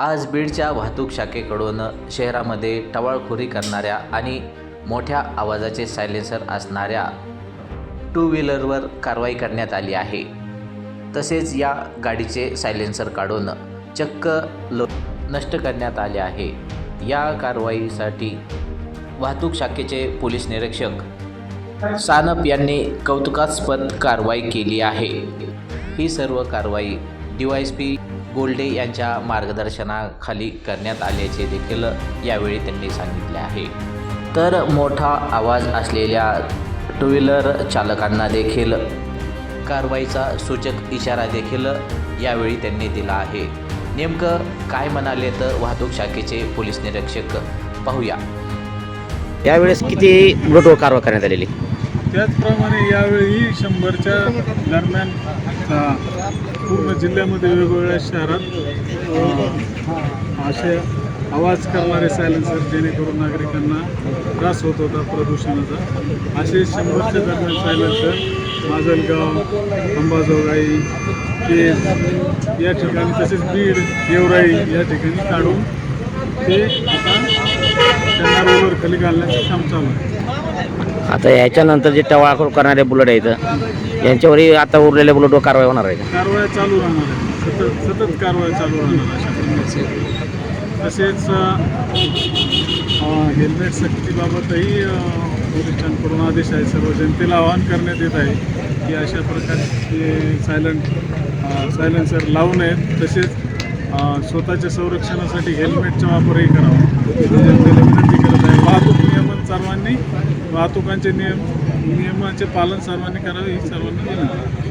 आज बीडच्या वाहतूक शाखेकडून शहरामध्ये टवाळखोरी करणाऱ्या आणि मोठ्या आवाजाचे सायलेन्सर असणाऱ्या टू व्हीलरवर कारवाई करण्यात आली आहे. तसेच या गाडीचे सायलेन्सर काढून चक्क लो नष्ट करण्यात आले आहे. या कारवाईसाठी वाहतूक शाखेचे पोलीस निरीक्षक सानप यांनी कौतुकास्पद कारवाई केली आहे. ही सर्व कारवाई D Y S P Golde यांच्या मार्गदर्शनाखाली करण्यात आल्याचे देखील यावेळी त्यांनी सांगितले आहे. तर मोठा आवाज असलेल्या टू व्हीलर चालकांना देखील कारवाईचा सूचक इशारा देखील यावेळी त्यांनी दिला आहे. नेमकं काय म्हणाले तर वाहतूक शाखेचे पोलीस निरीक्षक? पाहूया. यावेळेस किती बुलेटवर कारवाई करण्यात आलेली? त्याचप्रमाणे यावेळी शंभरच्या दरम्यान पूर्ण जिल्ह्यामध्ये वेगवेगळ्या शहरात असे आवाज करणारे सायलेन्सर जेणेकरून नागरिकांना त्रास होत होता प्रदूषणाचा. असे शंभरच्या दरम्यान सायलेन्सर माजलगाव अंबाजोगाई केस या ठिकाणी तसेच बीड गेवराई या ठिकाणी काढून ते आता त्यांना रोलवर खाली घालण्याचं काम चालू आहे. आता याच्यानंतर जे टवाळखोर करणारे बुलेट आहेत यांच्यावरही आता उरलेल्या बुलेटवर कारवाई होणार आहे कारवाया चालू राहणार आहे. सतत सतत कारवाया चालू राहणार अशा प्रकारचे. तसेच हेल्मेट सक्तीबाबतही अ, पोलिसांकडून आदेश आहे. सर्व जनतेला आवाहन करण्यात येत आहे की अशा प्रकारचे सायलंट सायलेन्सर लावू नयेत. तसेच स्वतःच्या संरक्षणासाठी हेल्मेटचा वापरही करावा. जनतेला विनंती करत आहे वाहतूक नियमन सर्वांनी वाहतुकांचे नियम नियमाचे पालन सर्वांनी करावे ही सर्वांना विनंती.